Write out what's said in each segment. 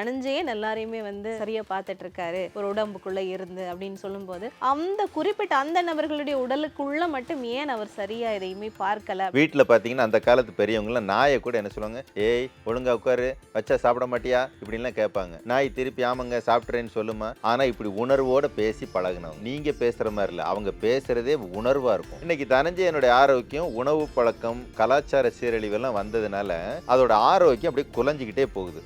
தனஞ்சயன் எல்லாரையுமே வந்து சரியா பார்த்துட்டு இருக்காரு ஒரு உடம்புக்குள்ள இருந்து அப்படின்னு சொல்லும்போது அந்த குறிப்பிட்ட அந்த நபர்களுடைய உடலுக்குள்ள மட்டும் ஏன் அவர் சரியா எதையுமே பார்க்கல? வீட்டில் பார்த்தீங்கன்னா அந்த காலத்து பெரியவங்களாம் நாயை கூட என்ன சொல்லுவாங்க ஏய் ஒழுங்கா உட்காரு வச்சா சாப்பிட மாட்டியா? இப்படின்லாம் கேட்பாங்க. நாய் திருப்பி ஆமாங்க சாப்பிட்றேன்னு சொல்லுமா? ஆனால் இப்படி உணர்வோட பேசி பழகினவங்க. நீங்கள் பேசுகிற மாதிரி இல்லை. அவங்க பேசுகிறதே உணர்வாக இருக்கும். இன்னைக்கு தனஞ்சயனுடைய ஆரோக்கியம் உணவு பழக்கம் கலாச்சார சீரழிவெல்லாம் வந்ததுனால அதோட ஆரோக்கியம் அப்படியே குலைஞ்சிக்கிட்டே போகுது.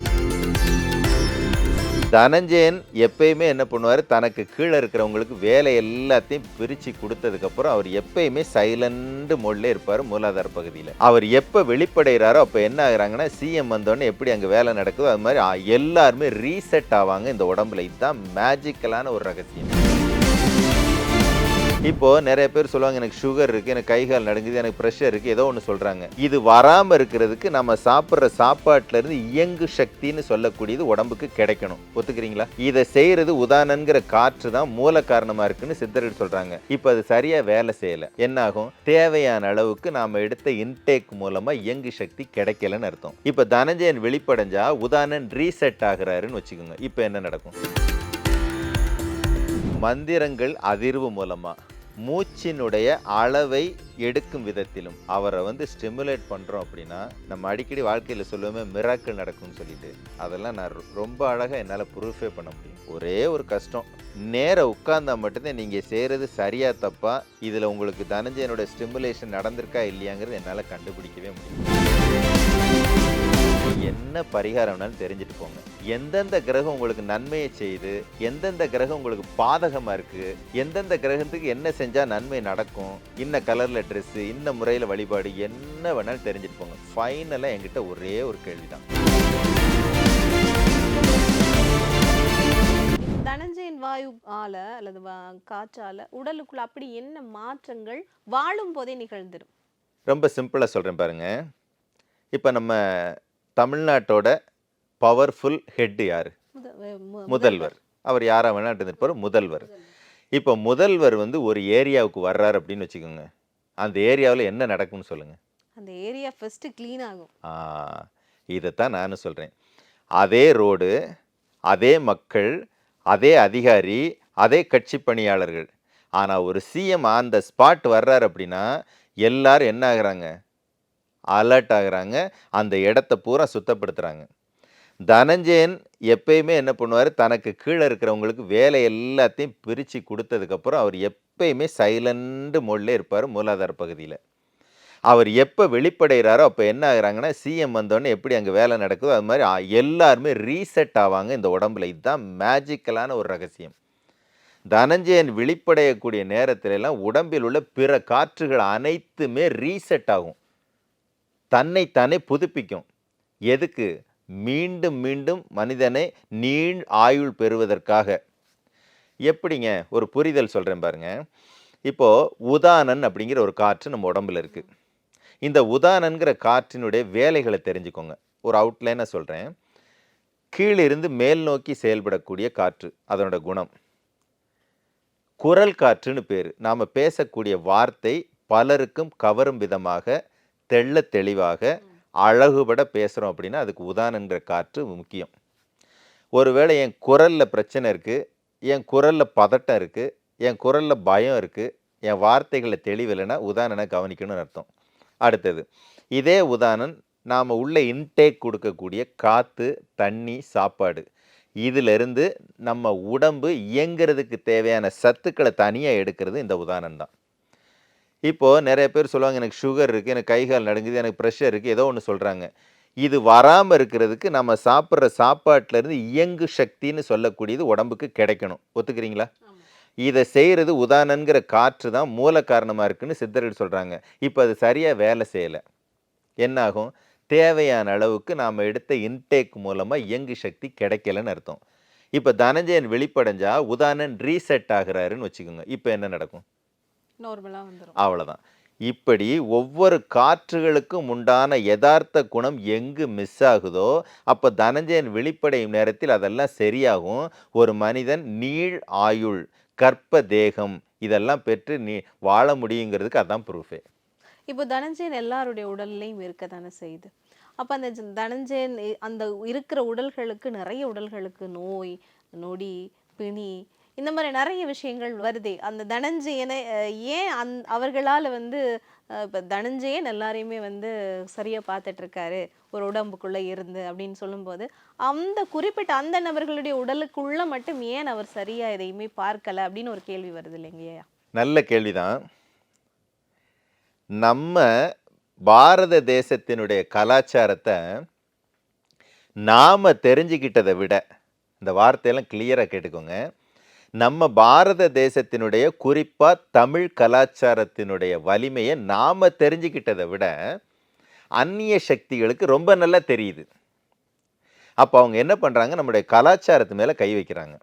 தனஞ்சயன் எப்பயுமே என்ன பண்ணுவார்? தனக்கு கீழே இருக்கிறவங்களுக்கு வேலை எல்லாத்தையும் பிரித்து கொடுத்ததுக்கப்புறம் அவர் எப்பயுமே சைலண்ட் மோட்ல இருப்பார் மூலாதார பகுதியில். அவர் எப்போ வெளிப்படைகிறாரோ அப்போ என்ன ஆகுறாங்கன்னா சிஎம் வந்தோடனே எப்படி அங்கே வேலை நடக்குதோ அது மாதிரி எல்லாருமே ரீசெட் ஆவாங்க இந்த உடம்புல. இதுதான் மேஜிக்கலான ஒரு ரகசியம். இப்போது நிறைய பேர் சொல்லுவாங்க எனக்கு சுகர் இருக்குது எனக்கு கை கால் நடுங்குது எனக்கு ப்ரெஷர் இருக்குது ஏதோ ஒன்று சொல்கிறாங்க இது வராமல் இருக்கிறதுக்கு நம்ம சாப்பிட்ற சாப்பாட்டிலேருந்து இயங்கு சக்தின்னு சொல்லக்கூடியது உடம்புக்கு கிடைக்கணும். ஒத்துக்கிறீங்களா? இதை செய்கிறது உதாரணங்கிற காற்று தான் மூல காரணமாக இருக்குன்னு சித்தர்கள் சொல்கிறாங்க இப்போ அது சரியாக வேலை செய்யலை. என்ன ஆகும் தேவையான அளவுக்கு நாம் எடுத்த இன்டேக் மூலமாக இயங்கு சக்தி கிடைக்கலன்னு அர்த்தம். இப்போ தனஞ்சயன் வெளிப்படைஞ்சா உதாரணன் ரீசெட் ஆகுறாருன்னு வச்சுக்கோங்க. இப்போ என்ன நடக்கும்? மந்திரங்கள் அதிர்வு மூலமாக மூச்சினுடைய அளவை எடுக்கும் விதத்திலும் அவரை வந்து ஸ்டிமுலேட் பண்ணுறோம் அப்படின்னா நம்ம அடிக்கடி வாழ்க்கையில் சொல்லுவோமே மிராக்கள் நடக்கும்னு சொல்லிட்டு. அதெல்லாம் நான் ரொ- ரொம்ப அழகாக என்னால் ப்ரூஃபே பண்ண முடியும். ஒரே ஒரு கஷ்டம். நேரம் உட்கார்ந்தா மட்டும்தான் நீங்கள் செய்கிறது சரியாக தப்பா இதில் உங்களுக்கு தனஞ்சயனோட ஸ்டிமுலேஷன் நடந்திருக்கா இல்லையாங்கிறது என்னால் கண்டுபிடிக்கவே முடியும் என்ன பரிகாரம்னாலும் தெரிஞ்சுட்டு போங்க. எந்தெந்த கிரகம் உங்களுக்கு நன்மையை செய்யுது எந்தெந்த கிரகம் உங்களுக்கு பாதகமாக இருக்கு எந்தெந்த கிரகத்துக்கு என்ன செஞ்சால் நன்மை நடக்கும் இன்ன கலரில் ட்ரெஸ்ஸு இன்ன முறையில் வழிபாடு என்ன வேணாலும் தெரிஞ்சுட்டு போங்க. ஃபைனலாக என்கிட்ட ஒரே ஒரு கேள்வி தான் தனஞ்சயன் வாயு ஆல அல்லது காற்றால உடலுக்குள்ள அப்படி என்ன மாற்றங்கள் வாழும் போதே நிகழ்ந்துரும்? ரொம்ப சிம்பிளாக சொல்கிறேன் பாருங்க. இப்போ நம்ம தமிழ்நாட்டோட பவர்ஃபுல் ஹெட் யார்? முதல்வர். அவர் யாரா வேணா இருந்திருப்பார் முதல்வர். இப்போ முதல்வர் வந்து ஒரு ஏரியாவுக்கு வர்றாரு அப்படின்னு வச்சுக்கோங்க. அந்த ஏரியாவில் என்ன நடக்கும்னு சொல்லுங்க. அந்த ஏரியா ஃபர்ஸ்ட் க்ளீன் ஆகும். இதைத்தான் நானும் சொல்கிறேன் அதே ரோடு அதே மக்கள் அதே அதிகாரி அதே கட்சி பணியாளர்கள். ஆனால் ஒரு சிஎம் அந்த ஸ்பாட் வர்றாரு அப்படின்னா எல்லாரும் என்ன ஆகுறாங்க? அலர்ட் ஆகிறாங்க. அந்த இடத்த பூரா சுத்தப்படுத்துகிறாங்க தனஞ்சயன் எப்பயுமே என்ன பண்ணுவார்? தனக்கு கீழே இருக்கிறவங்களுக்கு வேலை எல்லாத்தையும் பிரித்து கொடுத்ததுக்கப்புறம் அவர் எப்பயுமே சைலண்ட் மோட்ல இருப்பார் மூலாதார பகுதியில். அவர் எப்போ வெளிப்படைகிறாரோ அப்போ என்ன ஆகுறாங்கன்னா சிஎம் வந்தோடனே எப்படி அங்கே வேலை நடக்குதோ அது மாதிரி எல்லாருமே ரீசெட் ஆவாங்க இந்த உடம்புல. இதுதான் மேஜிக்கலான ஒரு ரகசியம். தனஞ்சயன் வெளிப்படையக்கூடிய நேரத்திலெல்லாம் உடம்பில் உள்ள பிற காற்றுகள் அனைத்துமே ரீசெட் ஆகும். தன்னைத்தானே புதுப்பிக்கும். எதுக்கு? மீண்டும் மீண்டும் மனிதனை நீள் ஆயுள் பெறுவதற்காக. எப்படிங்க? ஒரு புரிதல் சொல்கிறேன் பாருங்க. இப்போது உதானன் அப்படிங்கிற ஒரு காற்று நம்ம உடம்புல இருக்கு. இந்த உதானன்கிற காற்றினுடைய வேலைகளை தெரிஞ்சுக்கோங்க. ஒரு அவுட்லைனாக சொல்கிறேன் கீழிருந்து மேல் நோக்கி செயல்படக்கூடிய காற்று அதனோட குணம். குரல் காற்றுன்னு பேர். நாம் பேசக்கூடிய வார்த்தை பலருக்கும் கவரும் விதமாக தெள்ள தெளிவாக அழகுபட பேசுகிறோம் அப்படின்னா அதுக்கு உதானன்ற காற்று முக்கியம். ஒருவேளை என் குரலில் பிரச்சனை இருக்குது என் குரலில் பதட்டம் இருக்குது என் குரலில் பயம் இருக்குது என் வார்த்தைகளில் தெளிவில்லைன்னா உதாரணனை கவனிக்கணும்னு அர்த்தம். அடுத்தது இதே உதாரணம் நாம் உள்ள இன்டேக் கொடுக்கக்கூடிய காற்று தண்ணி சாப்பாடு. இதிலிருந்து நம்ம உடம்பு இயங்கிறதுக்கு தேவையான சத்துக்களை தனியாக எடுக்கிறது இந்த உதாரணம் தான் இப்போது நிறைய பேர் சொல்லுவாங்க எனக்கு சுகர் இருக்குது எனக்கு கை கால் நடுங்குது எனக்கு ப்ரெஷர் இருக்குது ஏதோ ஒன்று சொல்கிறாங்க இது வராமல் இருக்கிறதுக்கு நம்ம சாப்பிட்ற சாப்பாட்டுலேருந்து இயங்கு சக்தின்னு சொல்லக்கூடியது உடம்புக்கு கிடைக்கணும். ஒத்துக்கிறீங்களா? இதை செய்கிறது உதாரணங்கிற காற்று தான் மூல காரணமாக இருக்குன்னு சித்தர்கள் சொல்கிறாங்க இப்போ அது சரியாக வேலை செய்யலை. என்னாகும்? தேவையான அளவுக்கு நாம் எடுத்த இன்டேக் மூலமாக இயங்கு சக்தி கிடைக்கலன்னு அர்த்தம். இப்போ தனஞ்சயன் வெளிப்படைஞ்சா உதாரணன் ரீசெட் ஆகுறாருன்னு வச்சுக்கோங்க. இப்போ என்ன நடக்கும்? நார்மலா வந்துரும். அவ்வளவுதான். இப்படி ஒவ்வொரு காற்றுகளுக்கும் உண்டான யதார்த்த குணம் எங்கு மிஸ் ஆகுதோ அப்போ தனஞ்சயன் வெளிப்படையும் நேரத்தில் அதெல்லாம் சரியாகும். ஒரு மனிதன் நீள் ஆயுள் கற்ப தேகம் இதெல்லாம் பெற்று நீ வாழ முடியுங்கிறதுக்கு அதான் ப்ரூஃபே இப்போ தனஞ்சயன் எல்லாருடைய உடல்லையும் இருக்க தானே செய்யுது அப்ப அந்த தனஞ்சயன் அந்த இருக்கிற உடல்களுக்கு நிறைய உடல்களுக்கு நோய் நொடி பிணி இந்த மாதிரி நிறைய விஷயங்கள் வருதே. அந்த தனஞ்சயனை ஏன் அந் அவர்களால் வந்து இப்போ தனஞ்சயன் எல்லாரையுமே வந்து சரியாக பார்த்துட்ருக்காரு ஒரு உடம்புக்குள்ளே இருந்து அப்படின்னு சொல்லும்போது அந்த குறிப்பிட்ட அந்த நபர்களுடைய உடலுக்குள்ளே மட்டும் ஏன் அவர் சரியாக எதையுமே பார்க்கலை அப்படின்னு ஒரு கேள்வி வருது இல்லைங்கய்யா நல்ல கேள்விதான். நம்ம பாரத தேசத்தினுடைய கலாச்சாரத்தை நாம் தெரிஞ்சுக்கிட்டதை விட இந்த வார்த்தையெல்லாம் கிளியராக கேட்டுக்கோங்க. நம்ம பாரத தேசத்தினுடைய குறிப்பாக தமிழ் கலாச்சாரத்தினுடைய வலிமையை நாம் தெரிஞ்சுக்கிட்டதை விட அந்நிய சக்திகளுக்கு ரொம்ப நல்லா தெரியுது. அப்போ அவங்க என்ன பண்ணுறாங்க நம்முடைய கலாச்சாரத்து மேலே கை வைக்கிறாங்க.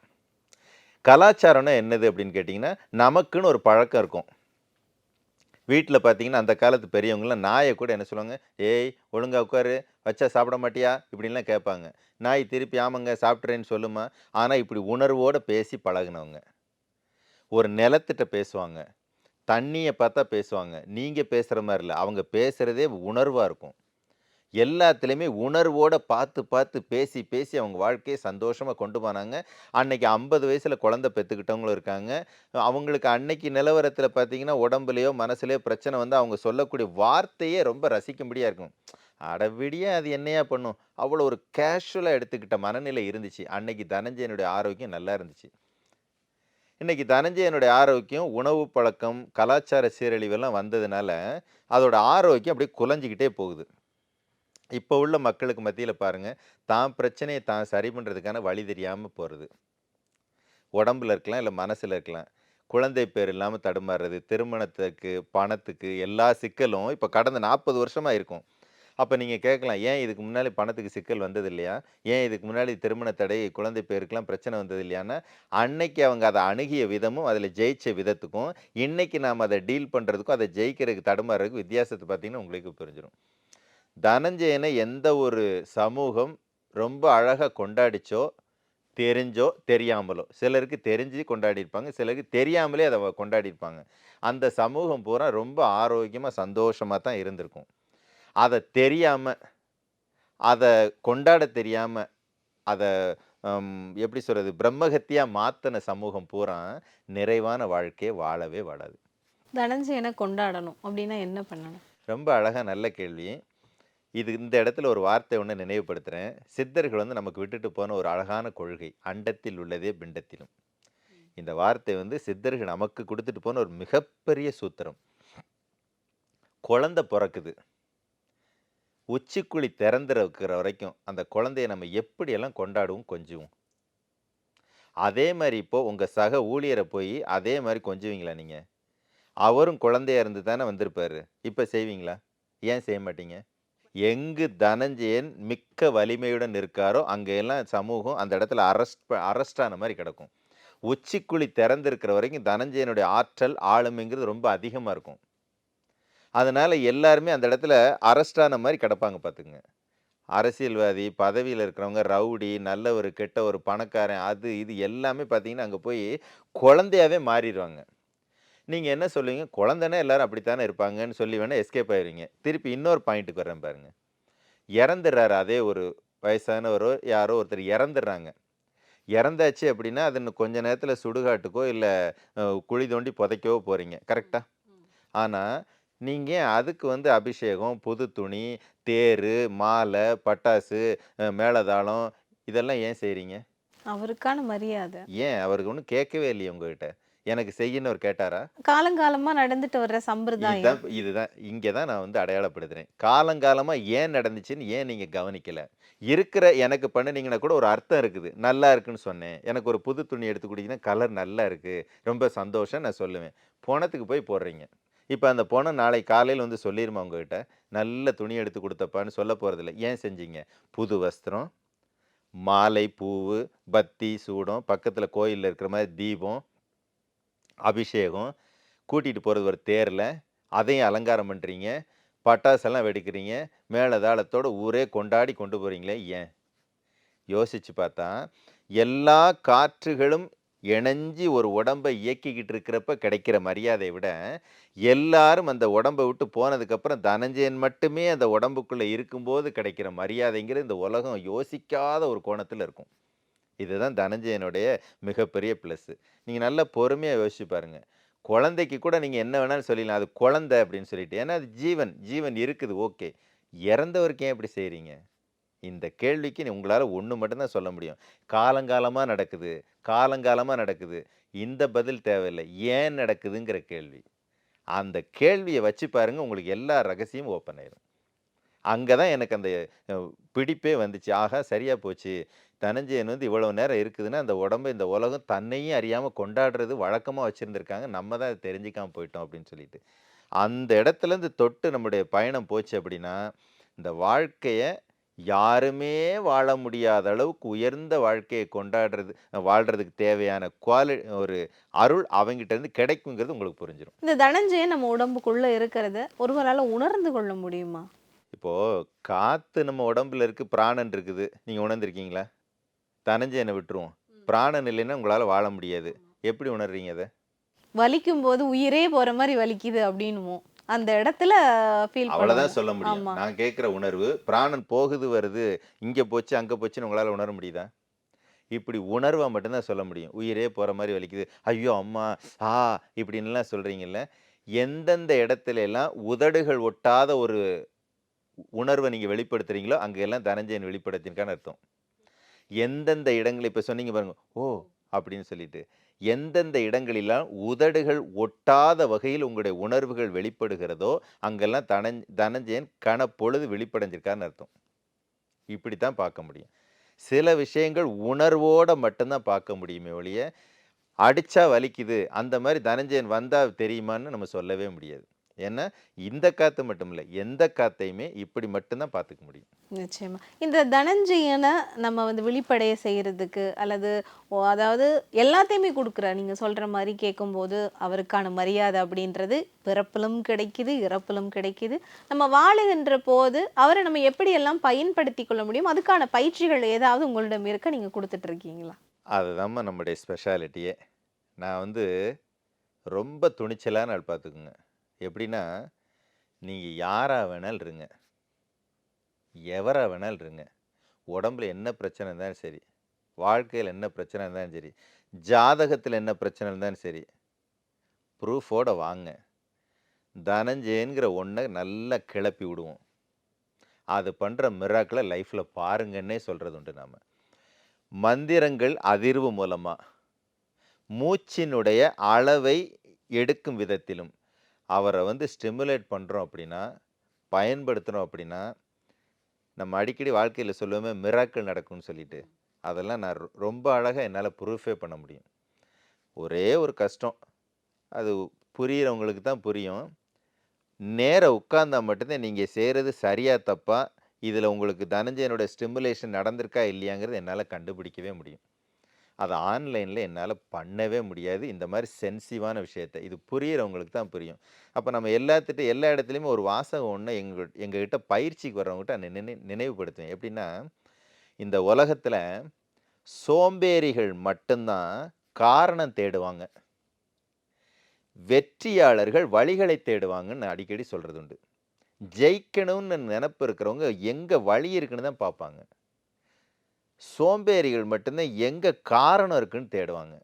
கலாச்சாரம்னா என்னது அப்படின்னு கேட்டிங்கன்னா நமக்குன்னு ஒரு பழக்கம் இருக்கும். வீட்டில் பார்த்தீங்கன்னா அந்த காலத்து பெரியவங்களாம் நாயை கூட என்ன சொல்லுவாங்க ஏய் ஒழுங்காக உட்காரு வச்சா சாப்பிட மாட்டியா? இப்படின்லாம் கேட்பாங்க. நாய் திருப்பி ஆமாங்க சாப்பிட்றேன்னு சொல்லுமா? ஆனால் இப்படி உணர்வோடு பேசி பழகுனவங்க. ஒரு நிலத்திட்ட பேசுவாங்க. தண்ணியை பார்த்தா பேசுவாங்க. நீங்கள் பேசுகிற மாதிரி இல்லை அவங்க பேசுகிறதே உணர்வாக இருக்கும். எல்லாத்துலேயுமே உணர்வோடு பார்த்து பார்த்து பேசி பேசி அவங்க வாழ்க்கையை சந்தோஷமாக கொண்டு போனாங்க. அன்னைக்கு ஐம்பது வயசில் குழந்தை பெற்றுக்கிட்டவங்களும் இருக்காங்க. அவங்களுக்கு அன்னைக்கு நிலவரத்தில் பார்த்தீங்கன்னா உடம்புலையோ மனசுலையோ பிரச்சனை வந்து அவங்க சொல்லக்கூடிய வார்த்தையே ரொம்ப ரசிக்கும்படியாக இருக்கும். அடவிடியே அது என்னையா பண்ணும்? அவ்வளோ ஒரு கேஷுவலாக எடுத்துக்கிட்ட மனநிலை இருந்துச்சு. அன்னைக்கு தனஞ்சயனுடைய ஆரோக்கியம் நல்லா இருந்துச்சு. இன்னைக்கு தனஞ்சயனுடைய ஆரோக்கியம் உணவு பழக்கம் கலாச்சார சீரழிவெல்லாம் வந்ததுனால அதோட ஆரோக்கியம் அப்படியே குலைஞ்சிக்கிட்டே போகுது. இப்போ உள்ள மக்களுக்கு மத்தியில் பாருங்கள் தான் பிரச்சனையை தான் சரி பண்ணுறதுக்கான வழி தெரியாமல் போகிறது உடம்புல இருக்கலாம் இல்லை மனசில் இருக்கலாம். குழந்தை பேர் இல்லாமல் தடுமாறுறது திருமணத்துக்கு பணத்துக்கு எல்லா சிக்கலும் இப்போ கடந்த நாற்பது வருஷமாக இருக்கும். அப்போ நீங்கள் கேட்கலாம் ஏன் இதுக்கு முன்னாடி பணத்துக்கு சிக்கல் வந்தது இல்லையா? ஏன் இதுக்கு முன்னாடி திருமண தடை குழந்தை பேருக்கெல்லாம் பிரச்சனை வந்தது இல்லையான்னா அன்னைக்கு அவங்க அதை அணுகிய விதமும் அதில் ஜெயிச்ச விதத்துக்கும் இன்றைக்கி நாம் அதை டீல் பண்ணுறதுக்கும் அதை ஜெயிக்கிறதுக்கு தடுமாறுறதுக்கு வித்தியாசத்தை பார்த்தீங்கன்னா உங்களுக்கு புரிஞ்சிடும் தனஞ்சயனை எந்த ஒரு சமூகம் ரொம்ப அழகாக கொண்டாடிச்சோ தெரிஞ்சோ தெரியாமலோ சிலருக்கு தெரிஞ்சு கொண்டாடியிருப்பாங்க சிலருக்கு தெரியாமலே அதை கொண்டாடியிருப்பாங்க. அந்த சமூகம் பூரா ரொம்ப ஆரோக்கியமாக சந்தோஷமாக தான் இருந்திருக்கும். அதை தெரியாமல் அதை கொண்டாட தெரியாமல் அதை எப்படி சொல்கிறது பிரம்மகத்தியாக மாற்றின சமூகம் பூரா நிறைவான வாழ்க்கையை வாழவே வாழாது. தனஞ்சயனை கொண்டாடணும் அப்படின்னா என்ன பண்ணணும்? ரொம்ப அழகாக நல்ல கேள்வி. இது இந்த இடத்துல ஒரு வார்த்தை ஒன்று நினைவுபடுத்துகிறேன் சித்தர்கள் வந்து நமக்கு விட்டுட்டு போன ஒரு அழகான கொள்கை அண்டத்தில் உள்ளதே பிண்டத்திலும். இந்த வார்த்தை வந்து சித்தர்கள் நமக்கு கொடுத்துட்டு போன ஒரு மிகப்பெரிய சூத்திரம். குழந்தை பிறக்குது. உச்சிக்குழி திறந்துருக்கிற வரைக்கும் அந்த குழந்தைய நம்ம எப்படியெல்லாம் கொண்டாடுவோம்? கொஞ்சுவோம். அதே மாதிரி இப்போ உங்கள் சக ஊழியரை போய் அதே மாதிரி கொஞ்சுவீங்களா நீங்கள் அவரும் குழந்தையா இருந்து தானே வந்திருப்பாரு. இப்போ செய்வீங்களா? ஏன் செய்ய மாட்டீங்க? எங்கு தனஞ்சயன் மிக்க வலிமையுடன் இருக்காரோ அங்கே எல்லாம் சமூகம் அந்த இடத்துல அரெஸ்ட் அரெஸ்டான மாதிரி கிடக்கும். உச்சிக்குழி திறந்திருக்கிற வரைக்கும் தனஞ்சயனுடைய ஆற்றல் ஆளுமைங்கிறது ரொம்ப அதிகமாக இருக்கும். அதனால் எல்லாருமே அந்த இடத்துல அரெஸ்டான மாதிரி கிடப்பாங்க பார்த்துங்க அரசியல்வாதி பதவியில் இருக்கிறவங்க ரவுடி நல்ல ஒரு கெட்ட ஒரு பணக்காரன் அது இது எல்லாமே பார்த்திங்கன்னா அங்கே போய் குழந்தையாவே மாறிடுவாங்க. நீங்கள் என்ன சொல்லுவீங்க? குழந்தைன்னா எல்லாரும் அப்படித்தானே இருப்பாங்கன்னு சொல்லி வேணால் எஸ்கேப் ஆயிருவீங்க. திருப்பி இன்னொரு பாயிண்ட்டுக்கு வரேன் பாருங்க. இறந்துடுறாரு அதே ஒரு வயசானவரோ யாரோ ஒருத்தர் இறந்துடுறாங்க. இறந்தாச்சு அப்படின்னா அது இன்னும் கொஞ்ச நேரத்தில் சுடுகாட்டுக்கோ இல்லை குழி தோண்டி புதைக்கவோ போகிறீங்க கரெக்டா ஆனால் நீங்கள் அதுக்கு வந்து அபிஷேகம் புது துணி தேர் மாலை பட்டாசு அஹ், மேளதாளம் இதெல்லாம் ஏன் செய்கிறீங்க அவருக்கான மரியாதை. ஏன்? அவருக்கு ஒன்றும் கேட்கவே இல்லையே உங்ககிட்ட. எனக்கு செய்யன்னு அவர் கேட்டாரா? காலங்காலமா நடந்துட்டு வர்ற சம்பிரதாயம் இதுதான் இங்கே தான் நான் வந்து அடையாளப்படுத்துகிறேன் காலங்காலமாக ஏன் நடந்துச்சுன்னு ஏன் நீங்கள் கவனிக்கல? இருக்கிற எனக்கு பண்ணுனீங்கன்னா கூட ஒரு அர்த்தம் இருக்குது. நல்லா இருக்குன்னு சொன்னேன். எனக்கு ஒரு புது துணி எடுத்து கொடுத்தீங்கன்னா கலர் நல்லா இருக்குது ரொம்ப சந்தோஷம் நான் சொல்லுவேன். போனத்துக்கு போய் போடுறீங்க. இப்போ அந்த பொணம் நாளை காலையில் வந்து சொல்லிடுமா உங்ககிட்ட? நல்ல துணி எடுத்து கொடுத்தப்பான்னு சொல்ல போகிறதில்ல ஏன் செஞ்சீங்க? புது வஸ்திரம் மாலை பூவு பத்தி சூடம் பக்கத்தில் கோயிலில் இருக்கிற மாதிரி தீபம் அபிஷேகம் கூட்டிகிட்டு போகிறது ஒரு தேரில் அதையும் அலங்காரம் பண்ணுறீங்க பட்டாசெல்லாம் வெடிக்கிறீங்க மேலதாளத்தோடு ஊரே கொண்டாடி கொண்டு போகிறீங்களே ஏன்? யோசித்து பார்த்தா எல்லா காற்றுகளும் இணைஞ்சி ஒரு உடம்பை இயக்கிக்கிட்டு இருக்கிறப்ப கிடைக்கிற மரியாதையை விட எல்லாரும் அந்த உடம்பை விட்டு போனதுக்கப்புறம் தனஞ்சயன் மட்டுமே அந்த உடம்புக்குள்ளே இருக்கும்போது கிடைக்கிற மரியாதைங்கிற இந்த உலகம் யோசிக்காத ஒரு கோணத்தில் இருக்கும். இதுதான் தனஞ்சயனுடைய மிகப்பெரிய ப்ளஸ்ஸு நீங்கள் நல்லா பொறுமையாக யோசிச்சு பாருங்கள் குழந்தைக்கு கூட நீங்கள் என்ன வேணாலும் சொல்லிடலாம். அது குழந்தை அப்படின்னு சொல்லிட்டு. ஏன்னா அது ஜீவன். ஜீவன் இருக்குது. ஓகே. இறந்தவருக்கு ஏன் இப்படி செய்கிறீங்க இந்த கேள்விக்கு உங்களால் ஒன்று மட்டும்தான் சொல்ல முடியும். காலங்காலமாக நடக்குது. காலங்காலமாக நடக்குது. இந்த பதில் தேவையில்லை. ஏன் நடக்குதுங்கிற கேள்வி. அந்த கேள்வியை வச்சு பாருங்கள் உங்களுக்கு எல்லா ரகசியமும் ஓப்பன் ஆயிடும் அங்கே தான் எனக்கு அந்த பிடிப்பே வந்துச்சு. ஆகா சரியாக போச்சு. தனஞ்சயன் வந்து இவ்வளோ நேரம் இருக்குதுன்னா அந்த உடம்பு இந்த உலகம் தன்னையும் அறியாமல் கொண்டாடுறது வழக்கமாக வச்சுருந்துருக்காங்க. நம்ம தான் அதை போயிட்டோம் அப்படின்னு சொல்லிட்டு. அந்த இடத்துலேருந்து தொட்டு நம்முடைய பயணம் போச்சு அப்படின்னா இந்த வாழ்க்கையை யாருமே வாழ முடியாத அளவுக்கு உயர்ந்த வாழ்க்கையை கொண்டாடுறது வாழ்கிறதுக்கு தேவையான குவாலி ஒரு அருள் அவங்ககிட்டருந்து கிடைக்குங்கிறது உங்களுக்கு புரிஞ்சிடும் இந்த தனஞ்சயன் நம்ம உடம்புக்குள்ளே இருக்கிறத ஒருவரால் உணர்ந்து கொள்ள முடியுமா? இப்போது காற்று நம்ம உடம்புல இருக்குது பிராணன் இருக்குது. நீங்கள் உணர்ந்திருக்கீங்களா? தனஞ்சயனை விட்டுருவோம். பிராணன் இல்லைன்னா உங்களால் வாழ முடியாது. எப்படி உணர்றீங்க அதை? வலிக்கும் போது உயிரே போற மாதிரி வலிக்குது அப்படின்னுவோம். அந்த இடத்துல ஃபீல் அவ்வளோதான் சொல்ல முடியும். நான் கேட்குற உணர்வு பிராணன் போகுது வருது இங்கே போச்சு அங்கே போச்சுன்னு உங்களால் உணர முடியுதா? இப்படி உணர்வை மட்டும்தான் சொல்ல முடியும். உயிரே போகிற மாதிரி வலிக்குது. ஐயோ அம்மா ஆ இப்படின்லாம் சொல்கிறீங்கல்ல எந்தெந்த இடத்துல எல்லாம் உதடுகள் ஒட்டாத ஒரு உணர்வை நீங்கள் வெளிப்படுத்துறீங்களோ அங்கெல்லாம் தனஞ்சயன் வெளிப்படுத்தினுக்கான அர்த்தம். எந்தெந்த இடங்கள் இப்போ சொன்னீங்க பாருங்கள் ஓ அப்படின்னு சொல்லிட்டு எந்தெந்த இடங்களிலாம் உதடுகள் ஒட்டாத வகையில் உங்களுடைய உணர்வுகள் வெளிப்படுகிறதோ அங்கெல்லாம் தனஞ் தனஞ்சயன் கணப்பொழுது வெளிப்படைஞ்சிருக்கான்னு அர்த்தம். இப்படி தான் பார்க்க முடியும். சில விஷயங்கள் உணர்வோடு மட்டும்தான் பார்க்க முடியுமே ஒழிய அடித்தா வலிக்குது அந்த மாதிரி தனஞ்சயன் வந்தால் தெரியுமான்னு நம்ம சொல்லவே முடியாது. ஏன்னா இந்த காத்து மட்டும் இல்லை எந்த காத்தையுமே இப்படி மட்டும்தான் பார்த்துக்க முடியும். நிச்சயமா. இந்த தனஞ்சயனை நம்ம வந்து வெளிப்படைய செய்யறதுக்கு அல்லது அதாவது எல்லாத்தையுமே கொடுக்குறா நீங்க சொல்ற மாதிரி கேட்கும்போது அவருக்கான மரியாதை அப்படின்றது பிறப்பிலும் கிடைக்குது இறப்பிலும் கிடைக்குது. நம்ம வாழுகின்ற போது அவரை நம்ம எப்படி எல்லாம் பயன்படுத்தி கொள்ள முடியும் அதுக்கான பயிற்சிகள் ஏதாவது உங்களிடம் இருக்க நீங்க கொடுத்துட்டு இருக்கீங்களா? அதுதாம்மா நம்முடைய ஸ்பெஷாலிட்டியே நான் வந்து ரொம்ப துணிச்சலான ஆள் பார்த்துக்குங்க. எப்படின்னா நீங்கள் யாராக வேணாலும் இருங்க. எவராக வேணாலும் இருங்க. உடம்புல என்ன பிரச்சனை இருந்தாலும் சரி வாழ்க்கையில் என்ன பிரச்சனை இருந்தாலும் சரி ஜாதகத்தில் என்ன பிரச்சனை இருந்தாலும் சரி ப்ரூஃபோட வாங்க. தனஞ்சயங்கிற ஒன்றை நல்லா கிளப்பி விடுவோம். அது பண்ணுற மிராக்களை லைஃப்பில் பாருங்கன்னே சொல்கிறது உண்டு நாம். மந்திரங்கள் அதிர்வு மூலமாக மூச்சினுடைய அளவை எடுக்கும் விதத்திலும் அவரை வந்து ஸ்டிமுலேட் பண்ணுறோம் அப்படின்னா பயன்படுத்துகிறோம் அப்படின்னா நம்ம அடிக்கடி வாழ்க்கையில் சொல்லுவோமே மிராக்கள் நடக்கும்னு சொல்லிட்டு. அதெல்லாம் நான் ரொ- ரொம்ப அழகாக என்னால் ப்ரூஃபே பண்ண முடியும். ஒரே ஒரு கஷ்டம். அது புரியிறவங்களுக்கு தான் புரியும். நேராக உட்காந்தா மட்டும்தான் நீங்கள் செய்கிறது சரியாக தப்பா இதில் உங்களுக்கு தனஞ்சயனுடைய ஸ்டிமுலேஷன் நடந்திருக்கா இல்லையாங்கிறது என்னால் கண்டுபிடிக்கவே முடியும். அதை ஆன்லைனில் என்னால் பண்ணவே முடியாது. இந்த மாதிரி சென்சிவான விஷயத்தை. இது புரியிறவங்களுக்கு தான் புரியும். அப்போ நம்ம எல்லாத்துட்டு எல்லா இடத்துலையுமே ஒரு வாசகம் ஒன்று எங்கள் எங்ககிட்ட பயிற்சிக்கு வர்றவங்ககிட்ட நான் நினை நினைவுபடுத்துவேன். எப்படின்னா இந்த உலகத்தில் சோம்பேறிகள் மட்டும்தான் காரணம் தேடுவாங்க. வெற்றியாளர்கள் வழிகளை தேடுவாங்கன்னு அடிக்கடி சொல்கிறது உண்டு ஜெயிக்கணும்னு நினப்பு இருக்கிறவங்க எங்கே வழி இருக்குன்னு தான் பார்ப்பாங்க. சோம்பேறிகள் மட்டும்தான் எங்கே காரணம் இருக்குன்னு தேடுவாங்க.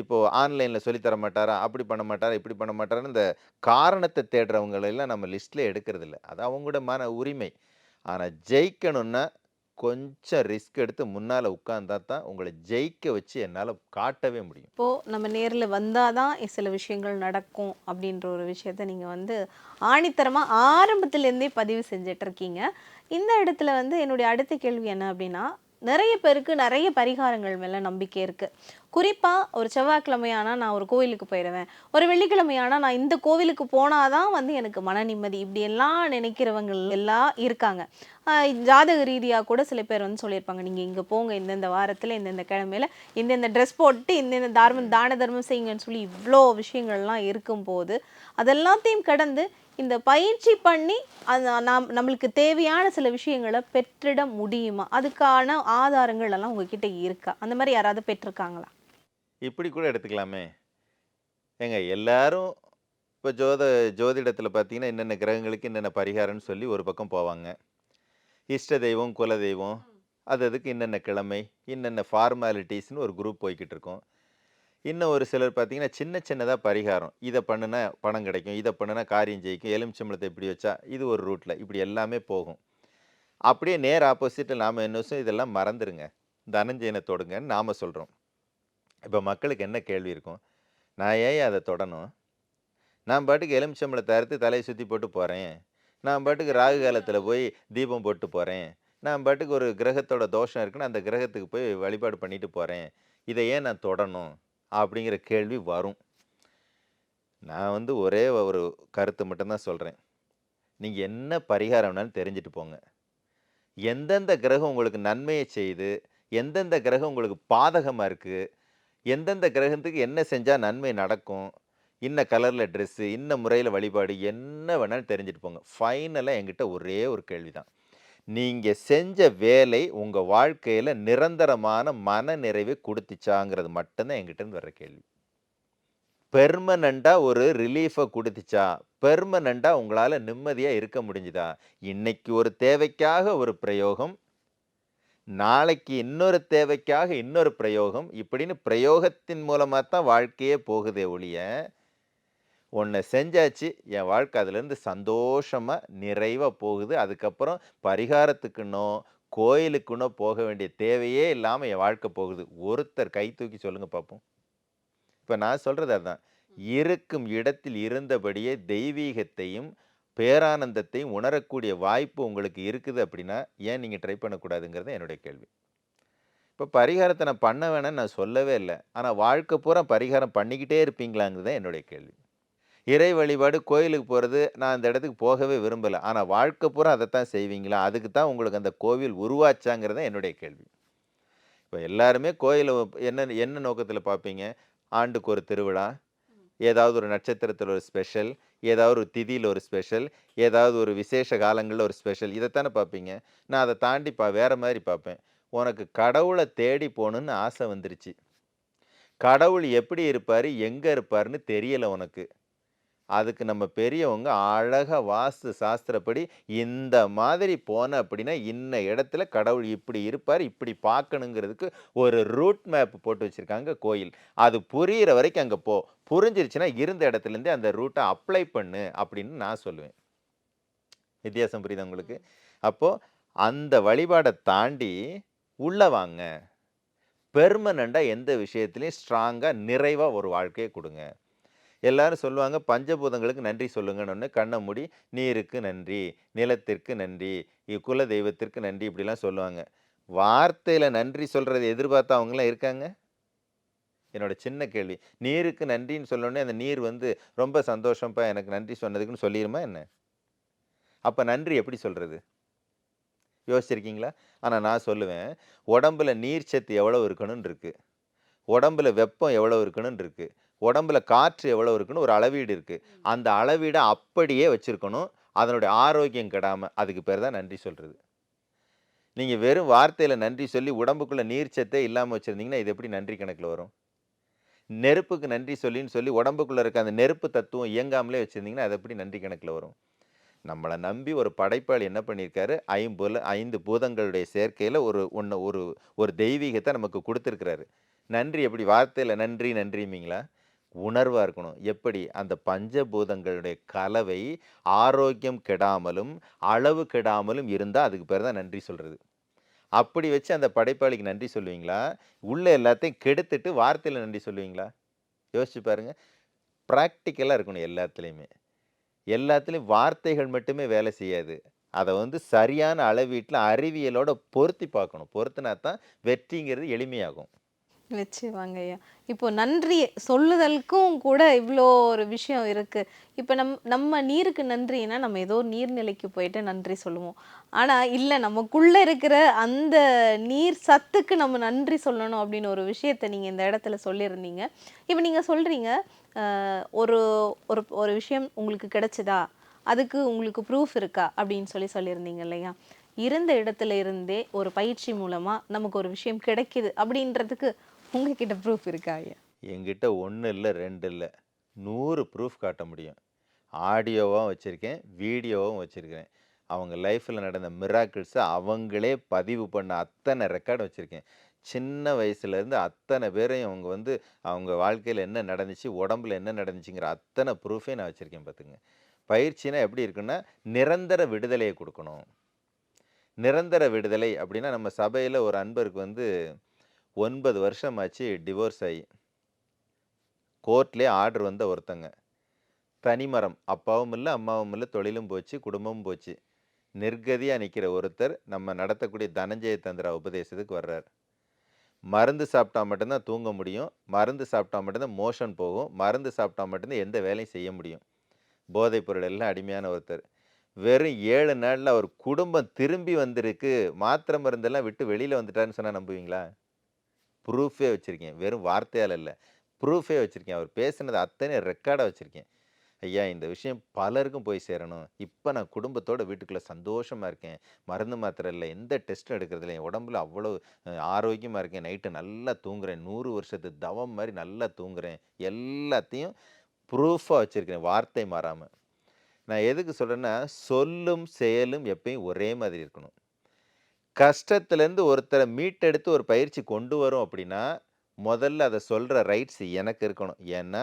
இப்போது ஆன்லைனில் சொல்லித்தர மாட்டாரா? அப்படி பண்ண மாட்டாரா? இப்படி பண்ண மாட்டாரான்னு இந்த காரணத்தை தேடுறவங்களெல்லாம் நம்ம லிஸ்ட்டில் எடுக்கிறதில்ல அது அவங்களோட மன உரிமை. ஆனால் ஜெயிக்கணும்னா கொஞ்சம் ரிஸ்க் எடுத்து முன்னால் உட்கார்ந்தா தான் உங்களை ஜெயிக்க வச்சு என்னால் காட்டவே முடியும். இப்போது நம்ம நேரில் வந்தால் தான் சில விஷயங்கள் நடக்கும் அப்படின்ற ஒரு விஷயத்த நீங்கள் வந்து ஆணித்தரமாக ஆரம்பத்துலேருந்தே பதிவு செஞ்சிட்ருக்கீங்க இருக்கீங்க. இந்த இடத்துல வந்து என்னுடைய அடுத்த கேள்வி என்ன அப்படின்னா நிறைய பேருக்கு நிறைய பரிகாரங்கள் மேலே நம்பிக்கை இருக்குது குறிப்பாக ஒரு செவ்வாய்க்கிழமையானால் நான் ஒரு கோவிலுக்கு போயிடுவேன் ஒரு வெள்ளிக்கிழமையானா நான் இந்த கோவிலுக்கு போனால் தான் வந்து எனக்கு மன நிம்மதி. இப்படி எல்லாம் நினைக்கிறவங்க எல்லாம் இருக்காங்க. ஜாதக ரீதியாக கூட சில பேர் வந்து சொல்லியிருப்பாங்க நீங்கள் இங்கே போங்க இந்தந்த வாரத்தில் இந்தந்த கிழமையில இந்தந்த ட்ரெஸ் போட்டு இந்தந்த தார்மம் தான தர்மம் செய்யுங்கன்னு சொல்லி இவ்வளோ விஷயங்கள்லாம் இருக்கும்போது அதெல்லாத்தையும் கடந்து இந்த பயிற்சி பண்ணி அது நாம் நம்மளுக்கு தேவையான சில விஷயங்களை பெற்றிட முடியுமா? அதுக்கான ஆதாரங்கள் எல்லாம் உங்ககிட்ட இருக்கா? அந்த மாதிரி யாராவது பெற்றிருக்காங்களா? இப்படி கூட எடுத்துக்கலாமே. ஏங்க எல்லாரும் இப்போ ஜோத ஜோதிடத்தில் பார்த்தீங்கன்னா என்னென்ன கிரகங்களுக்கு என்னென்ன பரிகாரம்னு சொல்லி ஒரு பக்கம் போவாங்க. இஷ்ட தெய்வம் குல தெய்வம் அது அதுக்கு இன்னென்ன கிழமை இன்னென்ன ஃபார்மாலிட்டிஸ்னு ஒரு குரூப் போய்கிட்டு இருக்கோம். இன்னும் ஒரு சிலர் பார்த்தீங்கன்னா சின்ன சின்னதாக பரிகாரம். இதை பண்ணுனா பணம் கிடைக்கும். இதை பண்ணுனா காரியம் ஜெயிக்கும். எலுமிச்சம்பளத்தை இப்படி வச்சா இது ஒரு ரூட்டில் இப்படி எல்லாமே போகும். அப்படியே நேர் ஆப்போசிட்டில் நாம் என்ன இதெல்லாம் மறந்துடுங்க தனஞ்சயனை தொடுங்கன்னு நாம் சொல்கிறோம் இப்போ மக்களுக்கு என்ன கேள்வி இருக்கும்? நான் ஏன் அதை தொடணும்? நான் பாட்டுக்கு எலுமிச்சம்பளத்தை அறுத்து தலையை சுற்றி போட்டு போகிறேன் நான் பாட்டுக்கு ராகு காலத்தில் போய் தீபம் போட்டு போகிறேன் நான் பாட்டுக்கு ஒரு கிரகத்தோட தோஷம் இருக்குன்னு அந்த கிரகத்துக்கு போய் வழிபாடு பண்ணிட்டு போகிறேன் இதை ஏன் நான் தொடணும்? அப்படிங்கிற கேள்வி வரும். நான் வந்து ஒரே ஒரு கருத்து மட்டும்தான் சொல்கிறேன் நீங்கள் என்ன பரிகாரம்னாலும் தெரிஞ்சுட்டு போங்க. எந்தெந்த கிரகம் உங்களுக்கு நன்மையை செய்து எந்தெந்த கிரகம் உங்களுக்கு பாதகமாக இருக்குது எந்தெந்த கிரகத்துக்கு என்ன செஞ்சால் நன்மை நடக்கும் இன்ன கலரில் ட்ரெஸ்ஸு இன்ன முறையில் வழிபாடு என்ன வேணாலும் தெரிஞ்சுட்டு போங்க. ஃபைனலாக என்கிட்ட ஒரே ஒரு கேள்வி தான் நீங்கள் செஞ்ச வேலை உங்கள் வாழ்க்கையில் நிரந்தரமான மன நிறைவை கொடுத்துச்சாங்கிறது மட்டும்தான் எங்கிட்டேருந்து வர்ற கேள்வி. பெர்மனண்ட்டாக ஒரு ரிலீஃபை கொடுத்துச்சா? பெர்மனண்ட்டாக உங்களால் நிம்மதியாக இருக்க முடிஞ்சுதா? இன்னைக்கு ஒரு தேவைக்காக ஒரு பிரயோகம் நாளைக்கு இன்னொரு தேவைக்காக இன்னொரு பிரயோகம் இப்படின்னு பிரயோகத்தின் மூலமாக தான் வாழ்க்கையே போகுதே ஒழிய ஒன்று செஞ்சாச்சு என் வாழ்க்கை அதுலேருந்து சந்தோஷமாக நிறைவாக போகுது. அதுக்கப்புறம் பரிகாரத்துக்குன்னோ கோயிலுக்குன்னோ போக வேண்டிய தேவையே இல்லாமல் என் வாழ்க்கை போகுது. ஒருத்தர் கை தூக்கி சொல்லுங்கள் பார்ப்போம் இப்போ நான் சொல்கிறது அதுதான் இருக்கும் இடத்தில் இருந்தபடியே தெய்வீகத்தையும் பேரானந்தத்தையும் உணரக்கூடிய வாய்ப்பு உங்களுக்கு இருக்குது அப்படின்னா ஏன் நீங்கள் ட்ரை பண்ணக்கூடாதுங்கிறது என்னுடைய கேள்வி. இப்போ பரிகாரத்தை நான் பண்ண வேணாம்னு நான் சொல்லவே இல்லை. ஆனால் வாழ்க்கை பூரா பரிகாரம் பண்ணிக்கிட்டே இருப்பீங்களாங்கிறது தான் என்னுடைய கேள்வி. இறை வழிபாடு கோயிலுக்கு போகிறது நான் அந்த இடத்துக்கு போகவே விரும்பலை. ஆனால் வாழ்க்கை பூரா அதைத்தான் செய்வீங்களா? அதுக்கு தான் உங்களுக்கு அந்த கோவில் உருவாச்சாங்கிறது தான் என்னுடைய கேள்வி. இப்போ எல்லாருமே கோயிலை என்ன என்ன நோக்கத்தில் பார்ப்பீங்க? ஆண்டுக்கு ஒரு திருவிழா ஏதாவது ஒரு நட்சத்திரத்தில் ஒரு ஸ்பெஷல் ஏதாவது ஒரு திதியில் ஒரு ஸ்பெஷல் ஏதாவது ஒரு விசேஷ காலங்களில் ஒரு ஸ்பெஷல் இதைத்தானே பார்ப்பீங்க? நான் அதை தாண்டி பா வேறு மாதிரி பார்ப்பேன். உனக்கு கடவுளை தேடி போகணுன்னு ஆசை வந்துருச்சு. கடவுள் எப்படி இருப்பார்? எங்கே இருப்பார்னு தெரியலை உனக்கு. அதுக்கு நம்ம பெரியவங்க அழகாக வாஸ்து சாஸ்திரப்படி இந்த மாதிரி போன அப்படின்னா இன்ன இடத்துல கடவுள் இப்படி இருப்பார் இப்படி பார்க்கணுங்கிறதுக்கு ஒரு ரூட் மேப் போட்டு வச்சுருக்காங்க கோயில். அது புரிகிற வரைக்கும் அங்கே போ. புரிஞ்சிருச்சுன்னா இருந்த இடத்துலேருந்தே அந்த ரூட்டை அப்ளை பண்ணு அப்படின்னு நான் சொல்லுவேன். வித்தியாசம் புரியுது உங்களுக்கு? அப்போது அந்த வழிபாடை தாண்டி உள்ளே வாங்க. பெர்மனண்ட்டாக எந்த விஷயத்துலையும் ஸ்ட்ராங்காக நிறைவாக ஒரு வாழ்க்கையை கொடுங்க. எல்லாரும் சொல்லுவாங்க பஞ்சபூதங்களுக்கு நன்றி சொல்லுங்கன்னு. கண்ணை மூடி நீருக்கு நன்றி நிலத்திற்கு நன்றி குல தெய்வத்திற்கு நன்றி இப்படிலாம் சொல்லுவாங்க. வார்த்தையில் நன்றி சொல்கிறத எதிர்பார்த்தா அவங்களாம் இருக்காங்க? என்னோட சின்ன கேள்வி. நீருக்கு நன்றின்னு சொல்லணுன்னே அந்த நீர் வந்து ரொம்ப சந்தோஷம்ப்பா எனக்கு நன்றி சொன்னதுக்குன்னு சொல்லிடுமா என்ன? அப்போ நன்றி எப்படி சொல்கிறது யோசிச்சிருக்கீங்களா? ஆனால் நான் சொல்லுவேன் உடம்புல நீர் சத்து எவ்வளோ இருக்கணும்னு இருக்குது உடம்புல வெப்பம் எவ்வளோ இருக்கணும்னு இருக்குது உடம்புல காற்று எவ்வளோ இருக்குன்னு ஒரு அளவீடு இருக்கு. அந்த அளவீடை அப்படியே வச்சிருக்கணும். அதனுடைய ஆரோக்கியம் கெடாமல் அதுக்கு பேர் தான் நன்றி சொல்கிறது நீங்கள் வெறும் வார்த்தையில் நன்றி சொல்லி உடம்புக்குள்ளே நீர் சத்தே இல்லாமல் வச்சுருந்தீங்கன்னா இது எப்படி நன்றி கணக்கில் வரும்? நெருப்புக்கு நன்றி சொல்லின்னு சொல்லி உடம்புக்குள்ளே இருக்க அந்த நெருப்பு தத்துவம் இயங்காமலே வச்சுருந்தீங்கன்னா அது எப்படி நன்றி கணக்கில் வரும்? நம்மளை நம்பி ஒரு படைப்பாளி என்ன பண்ணியிருக்காரு? ஐம்புல ஐந்து பூதங்களுடைய சேர்க்கையில் ஒரு ஒன்று ஒரு ஒரு தெய்வீகத்தை நமக்கு கொடுத்துருக்கிறாரு. நன்றி எப்படி? வார்த்தையில் நன்றி நன்றிமீங்களா உணர்வாக இருக்கணும். எப்படி? அந்த பஞ்சபூதங்களுடைய கலவை ஆரோக்கியம் கெடாமலும் அளவு கெடாமலும் இருந்தால் அதுக்கு பேர் தான் நன்றி சொல்கிறது அப்படி வச்சு அந்த படைப்பாளிக்கு நன்றி சொல்லுவீங்களா? உள்ளே எல்லாத்தையும் கெடுத்துட்டு வார்த்தையில் நன்றி சொல்லுவீங்களா? யோசிச்சு பாருங்க. ப்ராக்டிக்கலாக இருக்கணும் எல்லாத்துலேயுமே. எல்லாத்துலேயும் வார்த்தைகள் மட்டுமே வேலை செய்யாது. அதை வந்து சரியான அளவீட்டில் அறிவியலோட பொருத்தி பார்க்கணும். பொருத்தினா தான் வெற்றிங்கிறது எளிமையாகும். நிச்சயமாங்க ஐயா இப்போ நன்றி சொல்லுதலுக்கும் கூட இவ்வளோ ஒரு விஷயம் இருக்கு. இப்போ நம் நம்ம நீருக்கு நன்றினா நம்ம ஏதோ நீர்நிலைக்கு போயிட்டு நன்றி சொல்லுவோம். ஆனா இல்லை நமக்குள்ள இருக்கிற அந்த நீர் சத்துக்கு நம்ம நன்றி சொல்லணும் அப்படின்னு ஒரு விஷயத்தை நீங்கள் இந்த இடத்துல சொல்லியிருந்தீங்க. இப்போ நீங்க சொல்றீங்க ஒரு ஒரு ஒரு விஷயம் உங்களுக்கு கிடைச்சதா? அதுக்கு உங்களுக்கு ப்ரூஃப் இருக்கா? அப்படின்னு சொல்லி சொல்லியிருந்தீங்க இல்லையா? இருந்த இடத்துல இருந்தே ஒரு பயிற்சி மூலமா நமக்கு ஒரு விஷயம் கிடைக்குது அப்படின்றதுக்கு உங்ககிட்ட ப்ரூஃப் இருக்கா ஐயா? என்கிட்ட ஒன்று இல்லை ரெண்டு இல்லை. நூறு ப்ரூஃப் காட்ட முடியும். ஆடியோவாகவும் வச்சுருக்கேன் வீடியோவும் வச்சுருக்கேன் அவங்க லைஃப்பில் நடந்த மிராக்கிள்ஸை அவங்களே பதிவு பண்ண அத்தனை ரெக்கார்டு வச்சுருக்கேன். சின்ன வயசுலேருந்து அத்தனை பேரையும் அவங்க வந்து அவங்க வாழ்க்கையில் என்ன நடந்துச்சு உடம்புல என்ன நடந்துச்சுங்கிற அத்தனை ப்ரூஃபே நான் வச்சுருக்கேன் பார்த்துங்க. பயிற்சினா எப்படி இருக்குன்னா நிரந்தர விடுதலையை கொடுக்கணும். நிரந்தர விடுதலை அப்படின்னா நம்ம சபையில் ஒரு அன்பருக்கு வந்து ஒன்பது வருஷம் ஆச்சு டிவோர்ஸ் ஆகி கோர்ட்லேயே ஆர்டர் வந்த ஒருத்தங்க. தனிமரம் அப்பாவும் இல்லை அம்மாவும் இல்லை தொழிலும் போச்சு குடும்பமும் போச்சு. நிர்கதியாக நிற்கிற ஒருத்தர் நம்ம நடத்தக்கூடிய தனஞ்சய தந்திரா உபதேசத்துக்கு வர்றார். மருந்து சாப்பிட்டா மட்டும்தான் தூங்க முடியும். மருந்து சாப்பிட்டா மட்டும்தான் மோஷன் போகும். மருந்து சாப்பிட்டா மட்டும்தான் எந்த வேலையும் செய்ய முடியும். போதைப் பொருள் எல்லாம் அடிமையான ஒருத்தர். வெறும் ஏழு நாளில் அவர் குடும்பம் திரும்பி வந்திருக்கு. மாத்திரை மருந்தெல்லாம் விட்டு வெளியில் வந்துட்டாருன்னு சொன்னால் நம்புவீங்களா? ப்ரூஃபே வச்சுருக்கேன். வெறும் வார்த்தையால் இல்லை. ப்ரூஃபே வச்சுருக்கேன். அவர் பேசுனது அத்தனை ரெக்கார்டாக வச்சுருக்கேன். ஐயா இந்த விஷயம் பலருக்கும் போய் சேரணும். இப்போ நான் குடும்பத்தோட வீட்டுக்குள்ளே சந்தோஷமாக இருக்கேன். மருந்து மாத்திரை இல்லை எந்த டெஸ்ட்டும் எடுக்கிறதில்ல என் உடம்புல அவ்வளோ ஆரோக்கியமாக இருக்கேன். நைட்டு நல்லா தூங்குறேன். நூறு வருஷத்து தவம் மாதிரி நல்லா தூங்குறேன். எல்லாத்தையும் ப்ரூஃபாக வச்சுருக்கேன். வார்த்தை மாறாமல் நான் எதுக்கு சொல்கிறேன்னா சொல்லும் செயலும் எப்பயும் ஒரே மாதிரி இருக்கணும். கஷ்டத்துலேருந்து ஒருத்தரை மீட்டெடுத்து ஒரு பயிற்சி கொண்டு வரும் அப்படின்னா முதல்ல அதை சொல்கிற ரைட்ஸ் எனக்கு இருக்கணும். ஏன்னா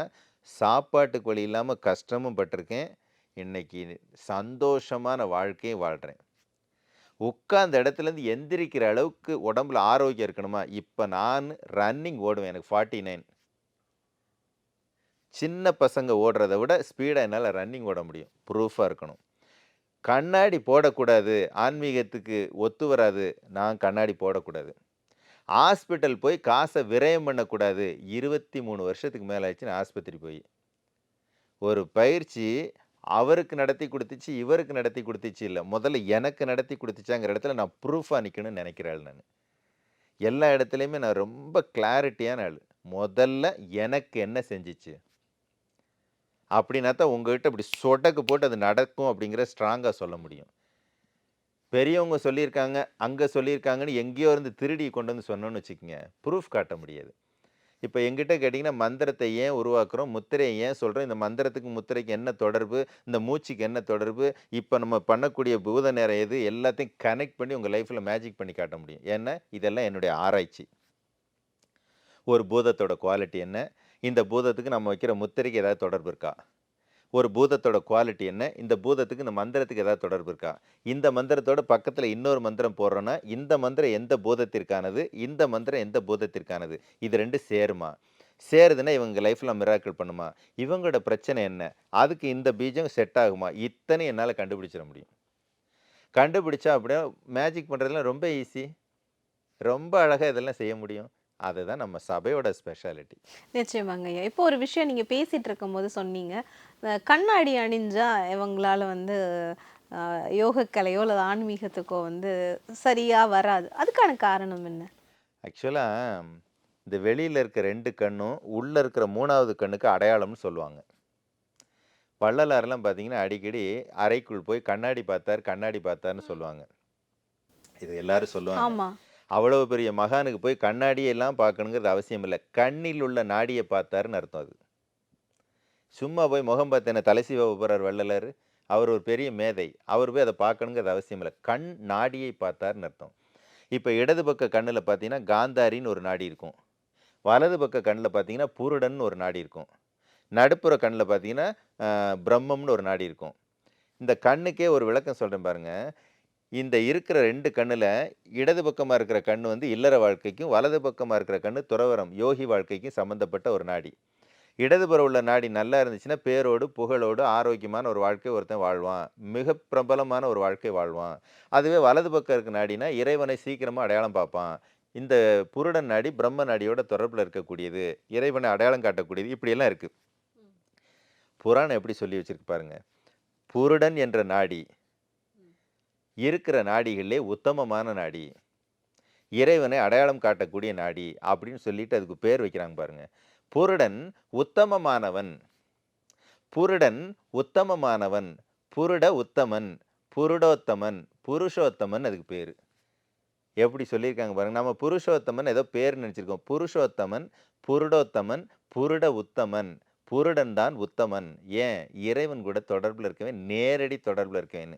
சாப்பாட்டுக்கு வழி இல்லாமல் கஷ்டமும் பட்டிருக்கேன். இன்னைக்கு சந்தோஷமான வாழ்க்கையும் வாழ்கிறேன் உட்கார்ந்த இடத்துலேருந்து எந்திரிக்கிற அளவுக்கு உடம்புல ஆரோக்கியம் இருக்கணுமா? இப்போ நான் ரன்னிங் ஓடுவேன் எனக்கு ஃபார்ட்டி நைன் சின்ன பசங்க ஓடுறத விட ஸ்பீடாக என்னால் ரன்னிங் ஓட முடியும். ப்ரூஃபாக இருக்கணும். கண்ணாடி போடக்கூடாது. ஆன்மீகத்துக்கு ஒத்து வராது. நான் கண்ணாடி போடக்கூடாது. ஹாஸ்பிட்டல் போய் காசை விரயம் பண்ணக்கூடாது. இருபத்தி மூணு வருஷத்துக்கு மேலே ஆச்சு ஆஸ்பத்திரி போய். ஒரு பயிற்சி அவருக்கு நடத்தி கொடுத்துச்சு இவருக்கு நடத்தி கொடுத்துச்சு இல்லை. முதல்ல எனக்கு நடத்தி கொடுத்துச்சாங்கிற இடத்துல நான் ப்ரூஃபாக நிற்கணும்னு நினைக்கிறாள் நான். எல்லா இடத்துலையுமே நான் ரொம்ப கிளாரிட்டியான ஆள். முதல்ல எனக்கு என்ன செஞ்சிச்சு? அப்படின்னா தான் உங்கள்கிட்ட இப்படி சொடக்கு போட்டு அது நடக்கும் அப்படிங்கிற ஸ்ட்ராங்காக சொல்ல முடியும். பெரியவங்க சொல்லியிருக்காங்க அங்கே சொல்லியிருக்காங்கன்னு எங்கேயோ இருந்து திருடி கொண்டு வந்து சொன்னோன்னு வச்சுக்கோங்க ப்ரூஃப் காட்ட முடியாது. இப்போ எங்கிட்ட கேட்டிங்கன்னா மந்திரத்தை ஏன் உருவாக்குறோம் முத்திரையை ஏன் சொல்கிறோம் இந்த மந்திரத்துக்கு முத்திரைக்கு என்ன தொடர்பு இந்த மூச்சுக்கு என்ன தொடர்பு இப்போ நம்ம பண்ணக்கூடிய பூத நேரம் எது எல்லாத்தையும் கனெக்ட் பண்ணி உங்கள் லைஃப்பில் மேஜிக் பண்ணி காட்ட முடியும். ஏன்னா இதெல்லாம் என்னுடைய ஆராய்ச்சி. ஒரு பூதத்தோட குவாலிட்டி என்ன இந்த பூதத்துக்கு நம்ம வைக்கிற முத்திரைக்கு ஏதாவது தொடர்பு இருக்கா? ஒரு பூதத்தோட குவாலிட்டி என்ன? இந்த பூதத்துக்கு இந்த மந்திரத்துக்கு ஏதாவது தொடர்பு இருக்கா? இந்த மந்திரத்தோட பக்கத்தில் இன்னொரு மந்திரம் போடுறோன்னா இந்த மந்திரம் எந்த பூதத்திற்கானது? இந்த மந்திரம் எந்த பூதத்திற்கானது? இது ரெண்டு சேருமா? சேருதுன்னா இவங்க லைஃப்பில் மிராக்கிள் பண்ணுமா? இவங்களோட பிரச்சனை என்ன? அதுக்கு இந்த பீஜம் செட் ஆகுமா? இத்தனை என்னால் கண்டுபிடிச்சிட முடியும். கண்டுபிடிச்சா அப்படின்னா மேஜிக் பண்ணுறதுலாம் ரொம்ப ஈஸி ரொம்ப அழகாக இதெல்லாம் செய்ய முடியும். அதுதான் நம்ம சபையோட ஸ்பெஷாலிட்டி நிச்சயமாங்க ஐயா. இப்போ ஒரு விஷயம் நீங்க பேசிட்டு இருக்கும்போது சொன்னீங்க கண்ணாடி அணிஞ்சா இவங்களால வந்து யோகக்கலையோ அல்லது ஆன்மீகத்துக்கோ வந்து சரியா வராது. அதுக்கான காரணம் என்ன? ஆக்சுவலாக இந்த வெளியில் இருக்க ரெண்டு கண்ணும் உள்ளே இருக்கிற மூணாவது கண்ணுக்கு அடையாளம்னு சொல்லுவாங்க. வள்ளலாரெல்லாம் பார்த்தீங்கன்னா அடிக்கடி அறைக்குள் போய் கண்ணாடி பார்த்தார் கண்ணாடி பார்த்தார்னு சொல்லுவாங்க. இது எல்லாரும் சொல்லுவாங்க. அவ்வளோ அவ்வளவு பெரிய மகானுக்கு போய் கண்ணாடியெல்லாம் பார்க்கணுங்கிறது அவசியம் இல்லை. கண்ணில் உள்ள நாடியை பார்த்தாருன்னு அர்த்தம் அது. சும்மா போய் முகம் பார்த்தேன என்ன தலை போகிறார் அவர் ஒரு பெரிய மேதை. அவர் போய் அதை பார்க்கணுங்கிறது அவசியம் இல்லை. கண் நாடியை பார்த்தாருன்னு அர்த்தம். இப்போ இடது பக்க கண்ணில் பார்த்தீங்கன்னா காந்தாரின்னு ஒரு நாடி இருக்கும். வலது பக்க கண்ணில் பார்த்தீங்கன்னா புருடன் ஒரு நாடி இருக்கும். நடுப்புற கண்ணில் பார்த்தீங்கன்னா பிரம்மம்னு ஒரு நாடி இருக்கும். இந்த கண்ணுக்கே ஒரு விளக்கம் சொல்கிறேன் பாருங்கள் இந்த இருக்கிற ரெண்டு கண்ணில் இடது பக்கமாக இருக்கிற கண் வந்து இல்லற வாழ்க்கைக்கும் வலது பக்கமாக இருக்கிற கண்ணு துறவரம் யோகி வாழ்க்கைக்கும் சம்மந்தப்பட்ட ஒரு நாடி. இடதுபுறம் உள்ள நாடி நல்லா இருந்துச்சுன்னா பேரோடு புகழோடு ஆரோக்கியமான ஒரு வாழ்க்கை ஒருத்தன் வாழ்வான். மிக பிரபலமான ஒரு வாழ்க்கை வாழ்வான். அதுவே வலது பக்கம் இருக்க நாடினா இறைவனை சீக்கிரமாக அடையாளம் பார்ப்பான். இந்த புருடன் நாடி பிரம்ம நாடியோட தொடர்பில் இருக்கக்கூடியது இறைவனை அடையாளம் காட்டக்கூடியது இப்படியெல்லாம் இருக்குது புராணம் எப்படி சொல்லி வச்சிருக்கு பாருங்க. புருடன் என்ற நாடி இருக்கிற நாடிகளிலே உத்தமமான நாடி. இறைவனை அடையாளம் காட்டக்கூடிய நாடி அப்படின்னு சொல்லிட்டு அதுக்கு பேர் வைக்கிறாங்க பாருங்க. புருடன் உத்தமமானவன். புருடன் உத்தமமானவன். புருட உத்தமன். புருடோத்தமன். புருஷோத்தமன் அதுக்கு பேர். எப்படி சொல்லியிருக்காங்க பாருங்க. நம்ம புருஷோத்தமன் ஏதோ பேர் நினச்சிருக்கோம். புருஷோத்தமன் புருடோத்தமன் புருட உத்தமன். புருடன் தான் உத்தமன். ஏன்? இறைவன் கூட தொடர்பில் இருக்கவன் நேரடி தொடர்பில் இருக்கவேன்னு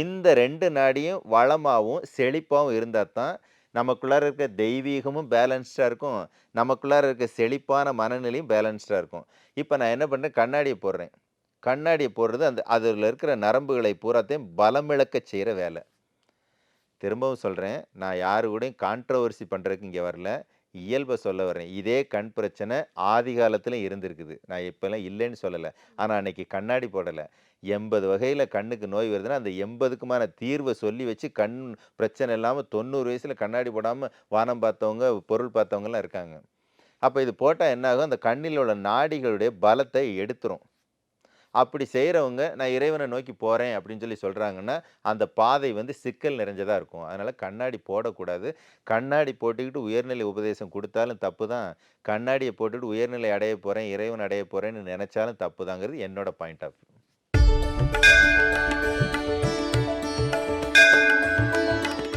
இந்த ரெண்டு நாடியும் வளமாகவும் செழிப்பாகவும் இருந்தால் தான் நமக்குள்ளார இருக்க தெய்வீகமும் பேலன்ஸ்டாக இருக்கும். நமக்குள்ளார இருக்க செழிப்பான மனநிலையும் பேலன்ஸ்டாக இருக்கும். இப்போ நான் என்ன பண்ணுறேன் கண்ணாடியை போடுறேன். கண்ணாடியை போடுறது அந்த அதில் இருக்கிற நரம்புகளை பூராத்தையும் பலமிழக்க செய்கிற வேலை. திரும்பவும் சொல்கிறேன் நான் யாரு கூடயும் கான்ட்ரவர்சி பண்ணுறதுக்கு இங்கே வரல. இயல்பை சொல்ல வரேன் இதே கண் பிரச்சனை ஆதி காலத்தில் இருந்திருக்குது. நான் இப்போல்லாம் இல்லைன்னு சொல்லலை. ஆனால் அன்னைக்கு கண்ணாடி போடலை. எண்பது வகையில் கண்ணுக்கு நோய் வருதுன்னா அந்த எண்பதுக்குமான தீர்வை சொல்லி வச்சு கண் பிரச்சனை இல்லாமல் தொண்ணூறு வயசில் கண்ணாடி போடாமல் வானம் பார்த்தவங்க பொருள் பார்த்தவங்கலாம் இருக்காங்க. அப்போ இது போட்டால் என்னாகும்? அந்த கண்ணில் உள்ள நாடிகளுடைய பலத்தை எடுத்துரும். அப்படி செய்கிறவங்க நான் இறைவனை நோக்கி போகிறேன் அப்படின்னு சொல்லி சொல்கிறாங்கன்னா அந்த பாதை வந்து சிக்கல் நிறைஞ்சதாக இருக்கும். அதனால் கண்ணாடி போடக்கூடாது. கண்ணாடி போட்டுக்கிட்டு உயர்நிலை உபதேசம் கொடுத்தாலும் தப்பு தான். கண்ணாடியை போட்டுக்கிட்டு உயர்நிலை அடைய போகிறேன் இறைவன் அடைய போகிறேன்னு நினச்சாலும் தப்பு தாங்கிறது என்னோடய point of view Thank you.